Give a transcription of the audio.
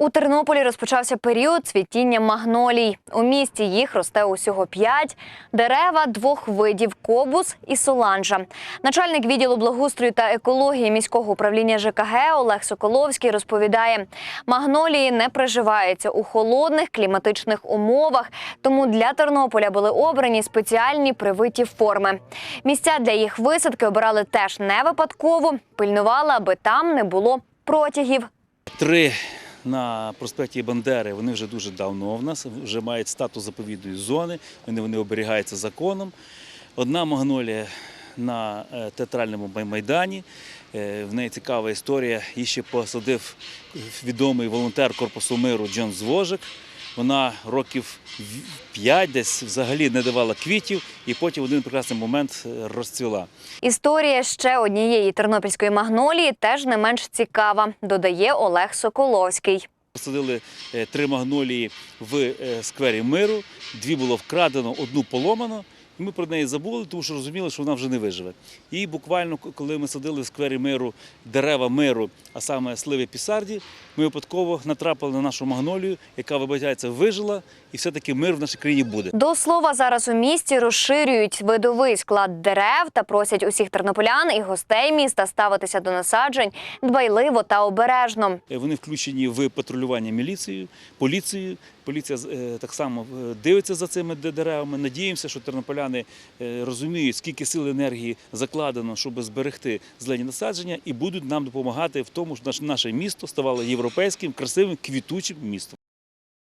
У Тернополі розпочався період цвітіння магнолій. У місті їх росте усього п'ять дерева двох видів кобус і соланжа. Начальник відділу благоустрою та екології міського управління ЖКГ Олег Соколовський розповідає: магнолії не приживаються у холодних кліматичних умовах, тому для Тернополя були обрані спеціальні привиті форми. Місця для їх висадки обирали теж не випадково, пильнували, аби там не було протягів. Три на проспекті Бандери вони вже дуже давно в нас, вже мають статус заповідної зони, вони, вони оберігаються законом. Одна магнолія на е, театральному майдані. Е, В неї цікава історія. Її ще посадив відомий волонтер Корпусу миру Джон Звожик. Вона років 5 десь взагалі не давала квітів, і потім в один прекрасний момент е, розцвіла. Історія ще однієї тернопільської магнолії теж не менш цікава, додає Олег Соколовський. Посадили е, три магнолії в е, сквері миру, дві було вкрадено, одну поломано. Ми про неї забули, тому що розуміли, що вона вже не виживе. І буквально, коли ми садили в сквері миру дерева миру, а саме сливи пісарді, ми випадково натрапили на нашу магнолію, яка, вибачається, вижила, і все-таки мир в нашій країні буде. До слова, зараз у місті розширюють видовий склад дерев та просять усіх тернополян і гостей міста ставитися до насаджень дбайливо та обережно. Е, Вони включені в патрулювання міліцією, поліцією. Поліція е, так само е, дивиться за цими деревами. Надіємося, що тернополяни е, розуміють, скільки сил енергії закладено, щоб зберегти зелені насадження, і будуть нам допомагати в тому, щоб наше місто ставало європейським, красивим, квітучим містом.